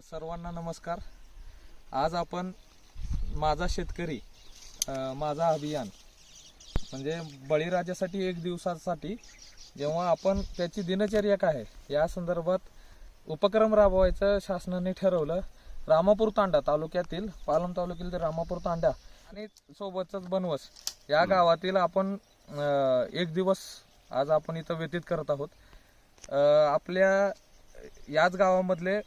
सर्वांना नमस्कार. आज आपण माझा शेतकरी माझा अभियान म्हणजे बळीराजासाठी एक दिवसासाठी जेव्हा आपण त्याची दिनचर्या काय आहे या संदर्भात उपक्रम राबवायचं शासनाने ठरवलं. रामापूर तांडा तालुक्यातील पालम तालुक्यातील रामापूर तांडा आणि सोबतच बनवस या गावातील आपण एक दिवस आज आपण इथं व्यतीत करत आहोत. आपल्या याच गावामधले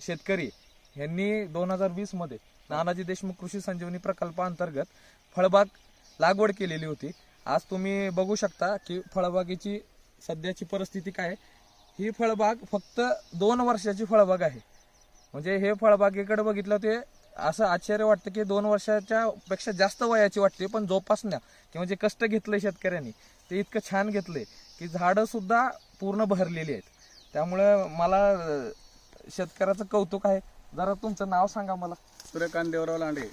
शेतकरी यांनी दोन हजार वीसमध्ये नानाजी देशमुख कृषी संजीवनी प्रकल्पाअंतर्गत फळबाग लागवड केलेली होती. आज तुम्ही बघू शकता की फळबागेची सध्याची परिस्थिती काय ही फळबाग फक्त दोन वर्षाची फळबाग आहे. म्हणजे हे फळबागेकडे बघितलं ते असं आश्चर्य वाटतं की दोन वर्षाच्या पेक्षा जास्त वयाची वाटते पण जोपासण्या किंवा जे म्हणजे कष्ट घेतले शेतकऱ्यांनी. ते इतकं छान घेतले की झाडं सुद्धा पूर्ण भरलेली आहेत. त्यामुळं मला शेतकऱ्याचं कौतुक आहे. जरा तुमचं नाव सांगा मला. सूर्यकांत देवराव लांडे.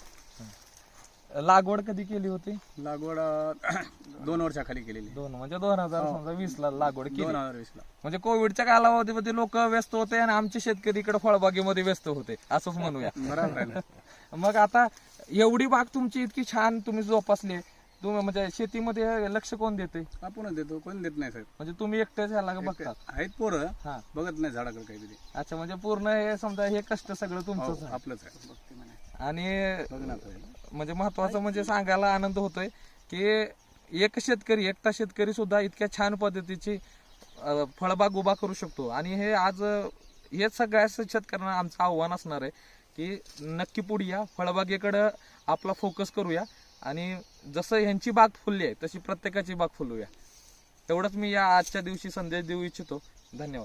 लागवड कधी केली होती? लागवड अं, दोन वर्षाखाली केलेली. दोन म्हणजे दोन हजार समजा वीस ला लागवड केली. दोन हजार वीस ला म्हणजे कोविडच्या कालावधीमध्ये लोक व्यस्त होते आणि आमचे शेतकरी इकडे फळबागेमध्ये व्यस्त होते. असंच म्हणूया. बरोबर आहे ना. मग आता एवढी बाग तुमची इतकी छान तुम्ही जोपासली तुम्ही म्हणजे शेतीमध्ये लक्ष कोण देते आपणच देतो कोण देत नाही साहेब. म्हणजे तुम्ही एकटेच ह्याला बघता आहेत पोरं हा. बघत नाही झाडाकडे काहीतरी. अच्छा म्हणजे पूर्ण हे समजा हे कष्ट सगळं हो, तुमचंच आहे. आपलंच आहे. बघते म्हणे. आणि साहेब. म्हणजे महत्वाचं म्हणजे सांगायला आनंद होतोय की एक शेतकरी एकटा शेतकरी सुद्धा इतक्या छान पद्धतीची अं, फळबाग उभा करू शकतो. आणि हे आज अं, हेच सगळ्या शेतकऱ्यांना आमचं आव्हान असणार आहे की नक्की पुढे या. फळबागेकडं आपला फोकस करूया. आणि जसं ह्यांची बाग फुलली आहे तशी प्रत्येकाची बाग फुलूया. तेवढंच मी या आजच्या दिवशी संदेश देऊ इच्छितो. धन्यवाद.